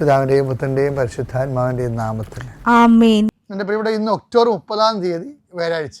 പിതാവിന്റെയും പുത്രന്റെയും പരിശുദ്ധാത്മാവിന്റെയും നാമത്തിൽ. ആമേൻ. എന്റെ പ്രിയപ്പെട്ട ഇന്ന് ഒക്ടോബർ മുപ്പതാം തീയതി വ്യാഴാഴ്ച.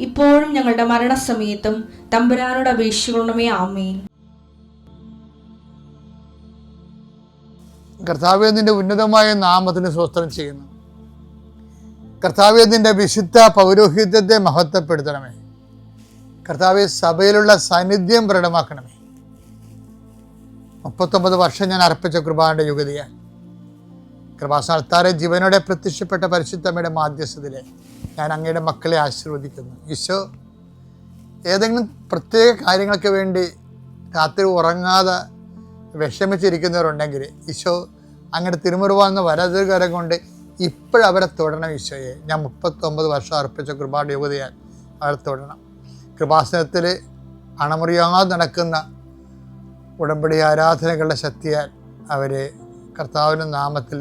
ഇപ്പോഴും ഞങ്ങളുടെ മരണസമയത്തും തമ്പുരാനോട് അപേക്ഷിക്കണമേ ആമേൻ. കർത്താവെ ഉന്നതമായ നാമത്തിന് സ്വസ്ത്രം ചെയ്യുന്നു. കർത്താവെ വിശുദ്ധ പൗരോഹിത്യത്തെ മഹത്വപ്പെടുത്തണമേ. കർത്താവെ സഭയിലുള്ള സാന്നിധ്യം പ്രകടമാക്കണമേ. മുപ്പത്തൊമ്പത് വർഷം ഞാൻ അർപ്പിച്ച കുർബാനയുടെ യുഗതിയാൽ കൃപാസ്ഥാനത്താരെ ജീവനോടെ പ്രത്യക്ഷപ്പെട്ട പരിശുദ്ധമ്മയുടെ മാധ്യസ്ഥതയിലെ ഞാൻ അങ്ങയുടെ മക്കളെ ആശീർവദിക്കുന്നു. ഈശോ ഏതെങ്കിലും പ്രത്യേക കാര്യങ്ങൾക്ക് വേണ്ടി രാത്രി ഉറങ്ങാതെ വിഷമിച്ചിരിക്കുന്നവരുണ്ടെങ്കിൽ ഈശോ അങ്ങയുടെ തിരുമുറുവാന്ന് വലതുകരം കൊണ്ട് ഇപ്പോഴവരെ തൊടണം ഈശോയെ. ഞാൻ മുപ്പത്തൊമ്പത് വർഷം അർപ്പിച്ച കൃപാട് യുവതിയാൽ അവരെ തൊടണം. കൃപാസനത്തിൽ അണമുറിയാതെ നടക്കുന്ന ഉടമ്പടി ആരാധനകളുടെ ശക്തിയാൽ അവരെ കർത്താവിന്റെ നാമത്തിൽ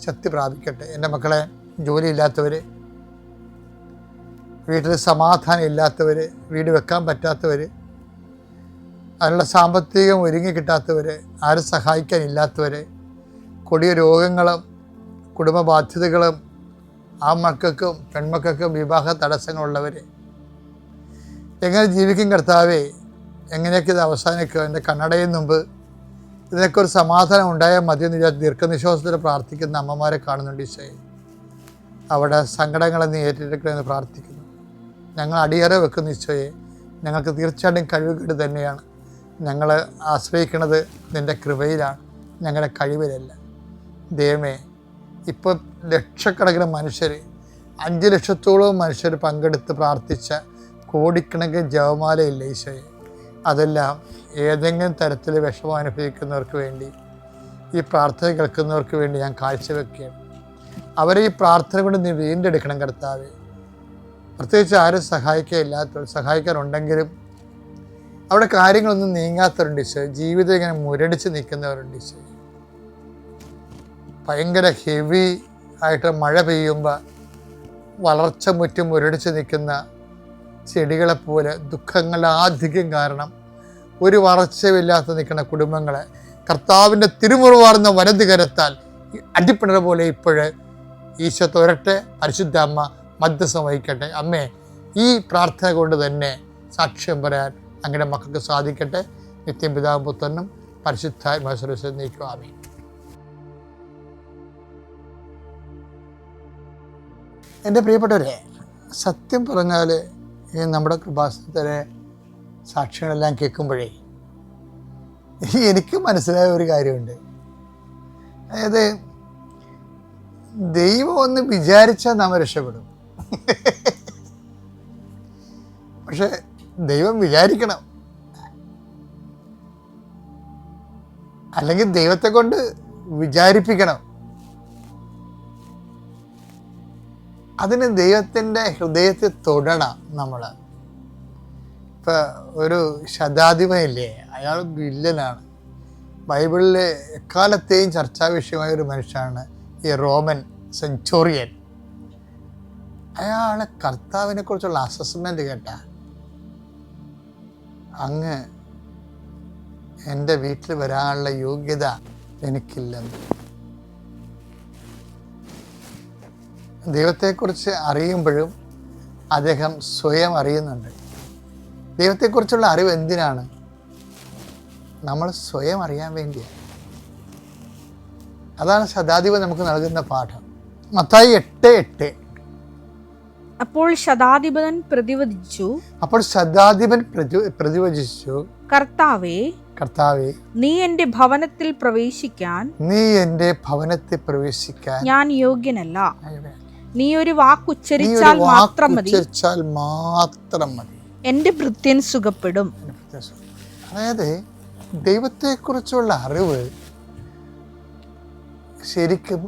ശക്തി പ്രാപിക്കട്ടെ. എന്റെ മക്കളെ ജോലിയില്ലാത്തവർ വീട്ടിൽ സമാധാനം ഇല്ലാത്തവർ വീട് വെക്കാൻ പറ്റാത്തവർ അതിനുള്ള സാമ്പത്തികം ഒരുങ്ങി കിട്ടാത്തവർ ആരും സഹായിക്കാനില്ലാത്തവർ കൊടിയ രോഗങ്ങളും കുടുംബ ബാധ്യതകളും ആ മക്കൾക്കും പെൺമക്കൾക്കും വിവാഹ തടസ്സങ്ങളുള്ളവർ എങ്ങനെ ജീവിക്കും കർത്താവേ? എങ്ങനെയൊക്കെ ഇത് അവസാനിക്കുക എന്റെ കണ്ണടയിൽ മുമ്പ് ഇതിനൊക്കെ ഒരു സമാധാനം ഉണ്ടായാൽ മതി എന്ന് വിചാരിച്ച് ദീർഘനിശ്വാസത്തിൽ പ്രാർത്ഥിക്കുന്ന അമ്മമാരെ കാണുന്നുണ്ട് ഈശോയെ. അവിടെ സങ്കടങ്ങളെ നീ ഏറ്റെടുക്കണമെന്ന് പ്രാർത്ഥിക്കുന്നു. ഞങ്ങൾ അടിയറ വെക്കുന്ന ഈശോയെ. ഞങ്ങൾക്ക് തീർച്ചയായിട്ടും കഴിവുകേട് തന്നെയാണ്. ഞങ്ങൾ ആശ്രയിക്കുന്നത് നിന്റെ കൃപയിലാണ്. ഞങ്ങളുടെ കഴിവിലല്ല. ദൈവമേ ഇപ്പോൾ ലക്ഷക്കണക്കിന് മനുഷ്യർ അഞ്ച് ലക്ഷത്തോളം മനുഷ്യർ പങ്കെടുത്ത് പ്രാർത്ഥിച്ച കോടിക്കണക്കിന് ജവമാലയില്ല ഈശോയെ? അതെല്ലാം ഏതെങ്കിലും തരത്തിൽ വിഷമം അനുഭവിക്കുന്നവർക്ക് വേണ്ടി ഈ പ്രാർത്ഥന കേൾക്കുന്നവർക്ക് വേണ്ടി ഞാൻ കാഴ്ചവെക്കുകയാണ്. അവരെ ഈ പ്രാർത്ഥന കൊണ്ട് നീ വീണ്ടെടുക്കണം കർത്താവ്. പ്രത്യേകിച്ച് ആരും സഹായിക്കാനില്ലാത്തവർ സഹായിക്കാറുണ്ടെങ്കിലും അവിടെ കാര്യങ്ങളൊന്നും നീങ്ങാത്തവരുണ്ട് ജീവിതം ഇങ്ങനെ മുരടിച്ച് നിൽക്കുന്നവരുണ്ട് ഭയങ്കര ഹെവി ആയിട്ട് മഴ പെയ്യുമ്പോൾ വളർച്ച മുറ്റും മുരടിച്ച് നിൽക്കുന്ന ചെടികളെപ്പോലെ ദുഃഖങ്ങളുടെ ആധിക്യം കാരണം ഒരു വളർച്ചയുമില്ലാത്ത നിൽക്കുന്ന കുടുംബങ്ങളെ കർത്താവിന്റെ തിരുമുറിവാർന്ന വലത് കരത്താൽ അടിപ്പിണർ പോലെ ഇപ്പോഴ് ഈശോ തൊരട്ടെ പരിശുദ്ധ അമ്മ മധ്യസ്ഥം വഹിക്കട്ടെ. അമ്മേ ഈ പ്രാർത്ഥന കൊണ്ട് തന്നെ സാക്ഷ്യം പറയാൻ അങ്ങനെ മക്കൾക്ക് സാധിക്കട്ടെ. നിത്യം പിതാവും പുത്രനും പരിശുദ്ധാത്മാശ്വരസ് നീക്കും ആമേ എന്റെ പ്രിയപ്പെട്ടവരെ സത്യം പറഞ്ഞാൽ ഈ നമ്മുടെ കൃപാസനത്തിലെ സാക്ഷ്യങ്ങളെല്ലാം കേൾക്കുമ്പോഴേ എനിക്ക് മനസ്സിലായ ഒരു കാര്യമുണ്ട്. അതായത് ദൈവം ഒന്ന് വിചാരിച്ചാൽ നാം രക്ഷപ്പെടും. പക്ഷെ ദൈവം വിചാരിക്കണം. അല്ലെങ്കിൽ ദൈവത്തെ കൊണ്ട് വിചാരിപ്പിക്കണം. അതിന് ദൈവത്തിന്റെ ഹൃദയത്തെ തൊടണം നമ്മൾ ഇപ്പം ഒരു ശതാധിപനില്ലേ അയാൾ വില്ലനാണ്. ബൈബിളിൽ എക്കാലത്തെയും ചർച്ചാ വിഷയമായ ഒരു മനുഷ്യനാണ് ഈ റോമൻ സെഞ്ചോറിയൻ. അയാളെ കർത്താവിനെ കുറിച്ചുള്ള അസസ്മെന്റ് കേട്ട. അങ്ങ് എന്റെ വീട്ടിൽ വരാനുള്ള യോഗ്യത എനിക്കില്ലെന്ന്. ദൈവത്തെക്കുറിച്ച് അറിയുമ്പോഴും അദ്ദേഹം സ്വയം അറിയുന്നുണ്ട്. ദൈവത്തെക്കുറിച്ചുള്ള അറിവ് എന്തിനാണ്? നമ്മൾ സ്വയം അറിയാൻ വേണ്ടിയാണ്. അതാണ് ശതാധിപൻ നമുക്ക് നൽകുന്ന പാഠം. മത്തായി എട്ട് എട്ട്. അപ്പോൾ ശതാധിപൻ പ്രതിവദിച്ചു അപ്പോൾ ശതാധിപൻ പ്രതി പ്രതിവചിച്ചു. കർത്താവേ കർത്താവേ നീ എന്റെ ഭവനത്തിൽ പ്രവേശിക്കാൻ നീ എന്റെ ഭവനത്തിൽ പ്രവേശിക്കാൻ ഞാൻ യോഗ്യനല്ല. നീ ഒരു വാക്കുച്ചരിച്ചാൽ മാത്രം മതി. വാക്കുച്ചരിച്ചാൽ മാത്രം മതി. എന്റെ ഭൃത്യൻ സുഖപ്പെടും. അതായത് ദൈവത്തെ അതായത് ദൈവത്തെക്കുറിച്ചുള്ള അറിവ് ശരിക്കും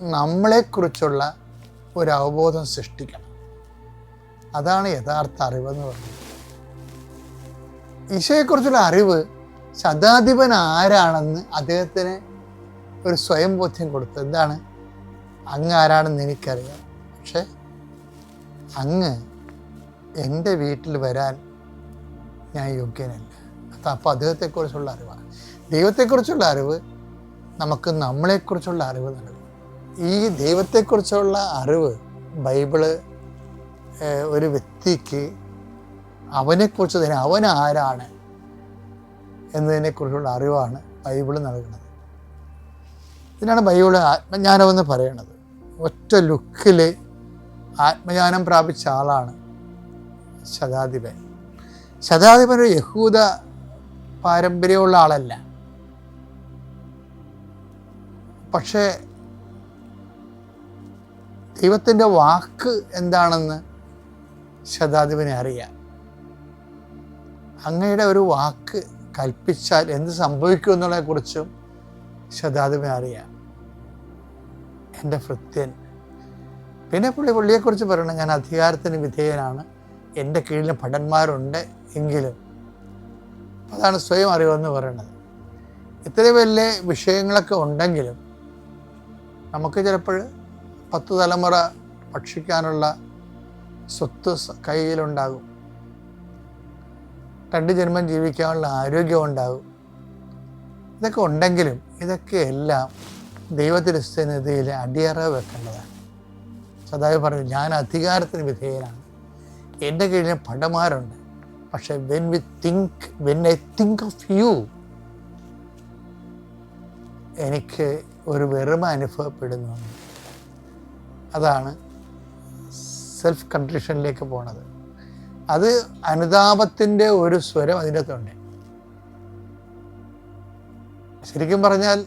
നമ്മളെക്കുറിച്ചുള്ള ഒരു അവബോധം സൃഷ്ടിക്കണം. അതാണ് യഥാർത്ഥ അറിവെന്ന് പറയുന്നത്. ഈശോയെക്കുറിച്ചുള്ള അറിവ് ശതാധിപൻ ആരാണെന്ന് അദ്ദേഹത്തിന് ഒരു സ്വയം ബോധ്യം കൊടുത്തു എന്താണ്? അങ്ങ് ആരാണെന്ന് എനിക്കറിയാം. പക്ഷെ അങ്ങ് എന്റെ വീട്ടിൽ വരാൻ ഞാൻ യോഗ്യനല്ല. അത് അപ്പോൾ അദ്ദേഹത്തെക്കുറിച്ചുള്ള അറിവാണ്. ദൈവത്തെക്കുറിച്ചുള്ള അറിവ് നമുക്ക് നമ്മളെക്കുറിച്ചുള്ള അറിവ് നൽകും. ഈ ദൈവത്തെക്കുറിച്ചുള്ള അറിവ് ബൈബിൾ ഒരു വ്യക്തിക്ക് അവനെക്കുറിച്ച് തന്നെ അവൻ ആരാണ് എന്നതിനെക്കുറിച്ചുള്ള അറിവാണ് ബൈബിൾ നൽകുന്നത്. ഇതിനാണ് ബൈബിൾ ആത്മജ്ഞാനമെന്ന് പറയുന്നത് ഒറ്റ ലുക്കിൽ ആത്മജ്ഞാനം പ്രാപിച്ച ആളാണ് ശതാധിപൻ. ശതാധിപൻ ഒരു യഹൂദ പാരമ്പര്യമുള്ള ആളല്ല. പക്ഷേ ദൈവത്തിന്റെ വാക്ക് എന്താണെന്ന് ശതാധിപനെ അറിയാം. അങ്ങയുടെ ഒരു വാക്ക് കൽപ്പിച്ചാൽ എന്ത് സംഭവിക്കും എന്നുള്ളതിനെക്കുറിച്ചും അറിയാം. എന്റെ ഭൃത്യൻ. പിന്നെ പുള്ളി പുള്ളിയെക്കുറിച്ച് പറയണം ഞാൻ അധികാരത്തിന് വിധേയനാണ്. എന്റെ കീഴിൽ ഭടന്മാരുണ്ട് എങ്കിലും. അതാണ് സ്വയം അറിവെന്ന് പറയുന്നത് ഇത്രയും വലിയ വിഷയങ്ങളൊക്കെ ഉണ്ടെങ്കിലും നമുക്ക് ചിലപ്പോൾ പത്ത് തലമുറ ഭക്ഷിക്കാനുള്ള സ്വത്ത് കയ്യിലുണ്ടാകും. രണ്ട് ജന്മം ജീവിക്കാനുള്ള ആരോഗ്യം ഉണ്ടാകും ഇതൊക്കെ ഉണ്ടെങ്കിലും ഇതൊക്കെ എല്ലാം ദൈവത്തിന്റെ സ്ഥിതിയിൽ അടിയറ വെക്കേണ്ടതാണ്. സദാവ് പറഞ്ഞു ഞാൻ അധികാരത്തിന് വിധേയനാണ്. എന്റെ കീഴിൽ ഭടന്മാരുണ്ട്. പക്ഷെ when we think when I think of you എനിക്ക് ഒരു വെറുമ അനുഭവപ്പെടുന്നു. അതാണ് സെൽഫ് കൺട്രീഷനിലേക്ക് പോണത്. അത് അനുതാപത്തിന്റെ ഒരു സ്വരം അതിന്റെ അകത്തുണ്ട്. ശരിക്കും പറഞ്ഞാൽ